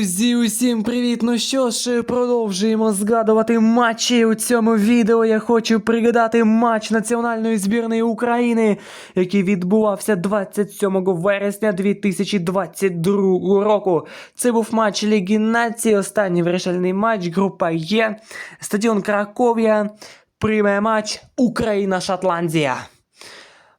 Друзі, усім привіт! Ну що ж, продовжуємо згадувати матчі. У цьому відео я хочу пригадати матч національної збірної України, який відбувався 27 вересня 2022 року. Це був матч Ліги Нації, останній вирішальний матч, група Є, стадіон Краков'я. Прийме матч Україна-Шотландія.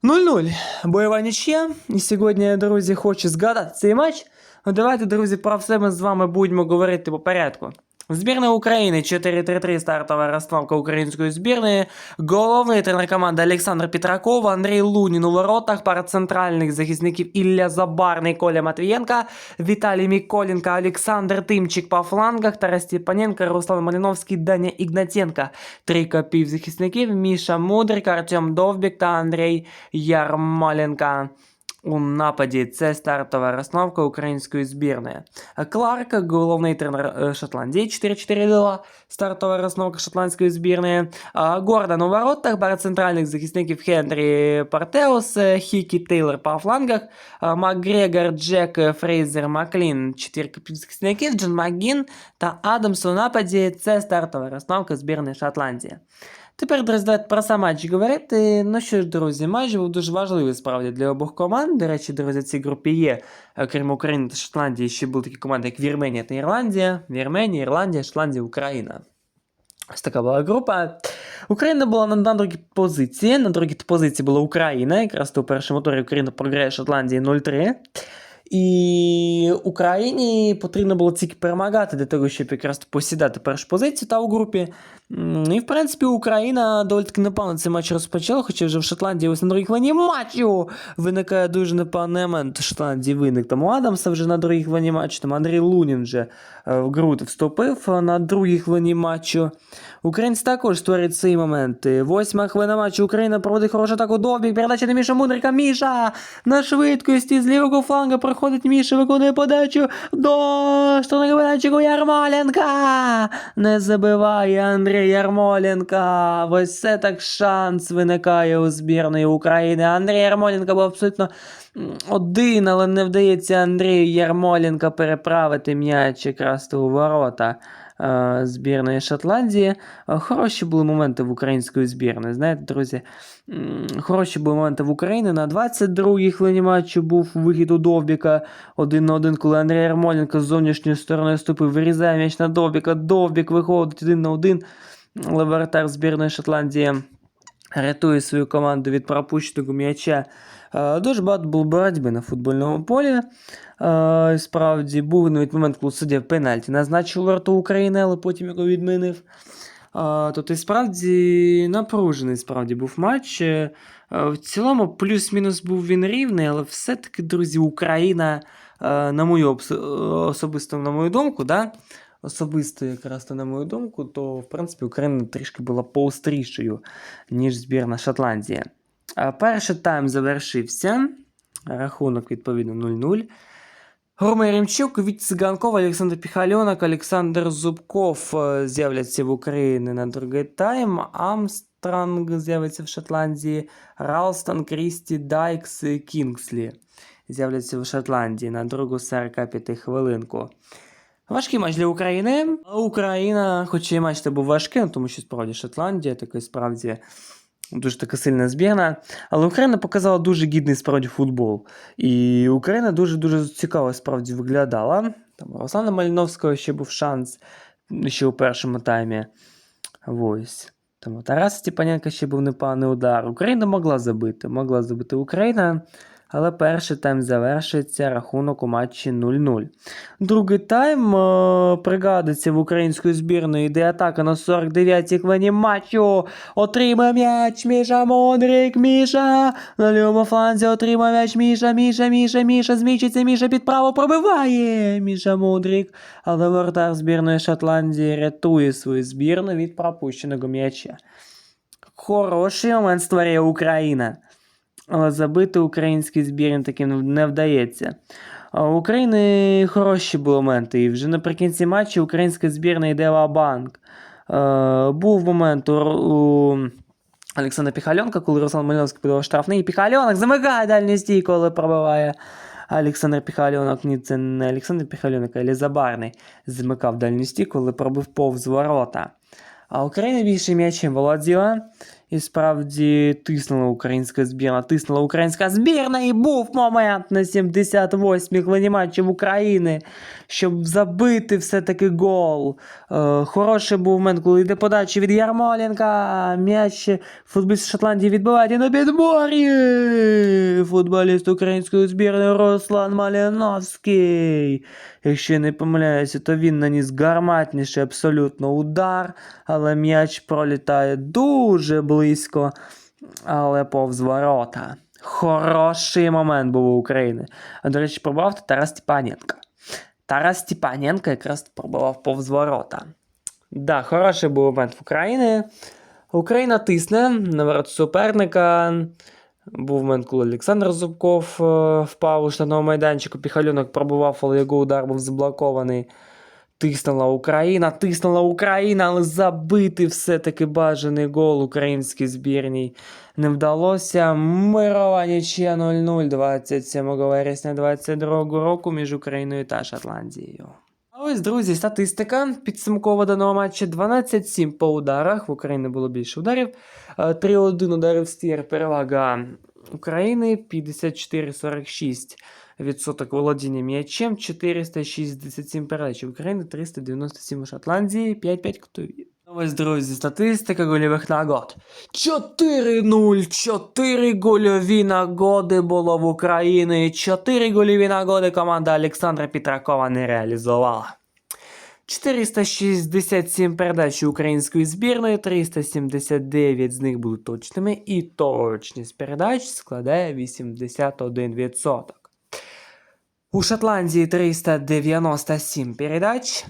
0-0. Бойова нічия. І сьогодні, друзі, хочу згадати цей матч. Ну, давайте, друзі, про все ми з вами будемо говорити по порядку. Збірна України 4-3-3 стартова розстановка української збірної. Головний тренер команди Олександр Петраков, Андрій Лунін у воротах, пара центральних захисників Ілля Забарний, Коля Матвієнка, Віталій Міколенко, Олександр Тимчик по флангах, Тарас Степаненко, Руслан Малиновський, Даня Ігнатенко. Трійка півзахисників Міша Мудрик, Артем Довбік та Андрій Ярмоленко. У нападі це стартова розстановка української збірної. Кларк, головний тренер е, Шотландії, 4-4-2, стартова розстановка шотландської збірної. А, Гордон у воротах, пара центральних захисників Хенрі Партеус, е, Хікі Тейлор по флангах, а, Макгрегор, Джек, е, Фрейзер, Маклін, четвірка захисників, Джон Макгін та Адамс у нападі. Це стартова розстановка збірної Шотландії. Тепер, давайте про сам матч говорити. Ну що ж, друзі, матч був дуже важливий справді для обох команд. До речі, друзі, в цій групі є, окрім України та Шотландії, ще були такі команди, як Вірменія та Ірландія. Вірменія, Ірландія, Шотландія, Україна. Ось така була група. Україна була на, на другій позиції. На другій позиції була Україна. Якраз то у першому турі Україна програє Шотландії 0-3. І Україні потрібно було тільки перемагати для того, щоб якраз посідати першу позицію та у групі. І, в принципі, Україна доволі таки непогано цей матч розпочала, хоча вже в Шотландії ось на другій хвилині матчу виникає дуже непоганий момент. В Шотландії виник там Адамса вже на другій хвилині матчу, там Андрій Лунін вже е, в груд вступив на другій хвилині матчу. Українці також створюють свої моменти. Восьма хвилина матчу Україна проводить хорошу атаку Довбік, передача на Міша Мудрика. Міша на швидкості з лівого фланга проходить Міша, виконує подачу до штурмового майданчику Ярмоленка. Не забиває Андрій Ярмоленка. Ось це так шанс виникає у збірної України. Андрій Ярмоленко був абсолютно один, але не вдається Андрію Ярмоленка переправити м'яч якраз у ворота збірної Шотландії. Е, Хороші були моменти в української збірної. Знаєте, друзі, хороші були моменти в Україні. На 22-й хвилині матчу був вихід у Довбіка один на один, коли Андрій Ярмоленко з зовнішньої сторони ступив, вирізає м'яч на Довбіка. Довбік виходить один на один. Левертар збірної Шотландії рятує свою команду від пропущеного м'яча. Е, Дуже багато було боротьби на футбольному полі. Е, Справді був навіть момент, коли суддя пенальті назначив варту України, але потім його відмінив. Тобто, і справді напружений справді був матч. В цілому, плюс-мінус був він рівний, але все-таки, друзі, Україна, на мою особисто, на мою думку, да, особисто якраз на мою думку, то в принципі Україна трішки була поострішою, ніж збірна Шотландії. Перший тайм завершився. Рахунок відповідно 0-0. Ромей Ремчук, Віть Циганков, Олександр Піхальонок, Олександр Зубков е, з'являться в Україні на другий тайм. Амстранг з'явиться в Шотландії. Ралстон, Крісті, Дайкс і Кінгслі з'являться в Шотландії на другу 45 хвилинку. Важкий матч для України. А Україна, хоч і матч це був важкий, ну, тому що справді Шотландія такий справді дуже така сильна збірна. Але Україна показала дуже гідний справді футбол. І Україна дуже-дуже цікаво справді виглядала. Там Руслана Маліновського ще був шанс ще у першому таймі. Ось. Там у Тараса Степаненка ще був непоганий удар. Україна могла забити, могла забити Україна. Але перший тайм завершиться рахунок у матчі 0-0. Другий тайм е, пригадується в української збірної, йде атака на 49-й хвилині матчу. Отримає м'яч Міша Модрик, Міша. На лівому фланзі отримає м'яч Міша, Міша, Міша, Міша. Змічиться Міша під право пробиває. Міша Модрик. Але вратар збірної Шотландії рятує свою збірну від пропущеного м'яча. Хороший момент створює Україна. Забити українській збірні таким не вдається. У України хороші були моменти. І вже наприкінці матчу українська збірна йде в банк. Був момент у, Олександра Піхальонка, коли Руслан Малиновський подав штрафний. І Піхальонок замикає дальню стій, коли пробиває Олександр Піхальонок, ні, це не Олександр Піхальонок, а Лізабарний змикав дальню стій, коли пробив повз ворота. А Україна більше м'ячем володіла. І справді тиснула українська збірна. Тиснула українська збірна, і був момент на 78-й хвилині матчів України, щоб забити все-таки гол. Е, хороший був момент, коли йде подача від Ярмоленка. М'яч футболіст Шотландії відбиває на підборі. Футболіст української збірної Руслан Маліновський. Якщо не помиляюся, то він наніс гарматніший абсолютно удар, але м'яч пролітає дуже близько, але повз ворота. Хороший момент був у України. А, До речі, пробував Тарас Степаненко. Тарас Степаненко якраз пробував повз ворота. Да, хороший був момент в Україні. Україна тисне на ворот суперника. Був момент, коли Олександр Зубков е, впав у штатному майданчику, Піхальонок пробував, але його удар був заблокований. Тиснула Україна, тиснула Україна, але забити все-таки бажаний гол українській збірній не вдалося. Мирова нічия 0-0 27 вересня 22 року між Україною та Шотландією. Ось, друзі, статистика підсумкова даного матчу 12-7 по ударах. В Україні було більше ударів. Е, 3-1 ударів стір, перевага України 54-46 відсоток володіння м'ячем, 467 передач. В Україні 397 у Шотландії, 5-5 ктові. Ось, друзі, статистика гольових нагод. 4-0, 4 гольові нагоди було в Україні. 4 гольові нагоди команда Олександра Петракова не реалізувала. 467 передач української збірної, 379 з них були точними, і точність передач складає 81%. У Шотландії 397 передач,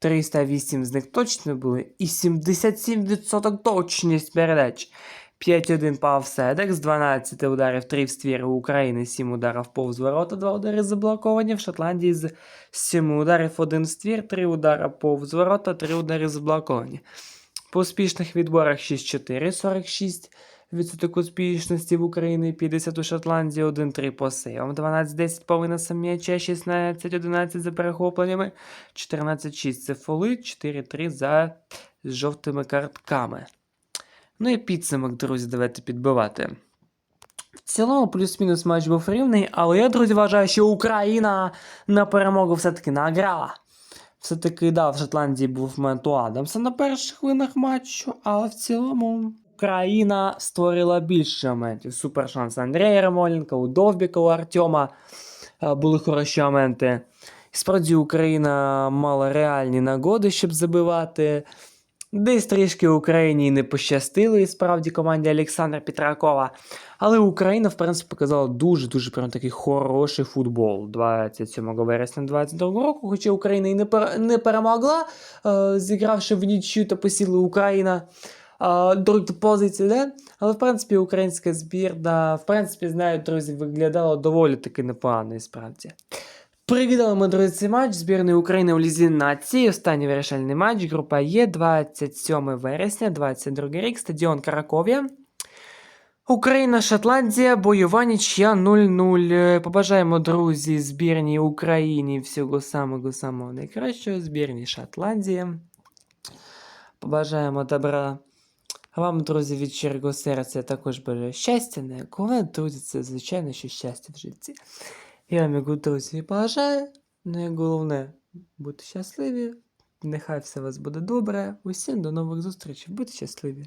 308 з них точні були, і 77% точність передач. 5-1 по офсайдах, з 12 ударів 3 в ствір у України, 7 ударів повз ворота, 2 удари заблоковані. В Шотландії з 7 ударів 1 в ствір, 3 удари повз ворота, 3 удари заблоковані. По успішних відборах 6-4, 46 відсоток успішності в Україні, 50 у Шотландії, 1-3 по сейвам, 12-10 по виносам 16-11 за перехопленнями, 14-6 це фоли, 4-3 за жовтими картками. Ну і підсумок, друзі, давайте підбивати. В цілому, плюс-мінус матч був рівний, але я, друзі, вважаю, що Україна на перемогу все-таки награла. Все-таки, да, в Шотландії був момент у Адамса на перших хвилинах матчу, але в цілому Україна створила більше моментів. Супер шанс Андрія Ярмоленка, у Довбіка, у Артема е, були хороші моменти. Справді Україна мала реальні нагоди, щоб забивати. Десь трішки Україні не пощастило, і справді команді Олександра Петракова. Але Україна, в принципі, показала дуже-дуже прям такий хороший футбол 27 вересня 2022 року. Хоча Україна і не, перемогла, е, зігравши в нічю та посіли Україна другу позицію, да? але в принципі українська збірна, в принципі, знаю, друзі, виглядала доволі таки непогано і справді. Привітали ми, друзі, цей матч збірної України у Лізі нації. Останній вирішальний матч. Група Є 27 вересня, 22 рік, стадіон Караков'я. Україна, Шотландія, бойова нічия 0-0. Побажаємо, друзі, збірній Україні всього самого самого найкращого. Збірній Шотландії. Побажаємо добра. Вам, друзі, від щирого серця також бажаю щастя. Не головне, друзі, це звичайно, що щастя в житті. Я вам, його, друзі, бажаю. Ну і головне, бути щасливі. Нехай все у вас буде добре. Усім до нових зустрічей. Будьте щасливі.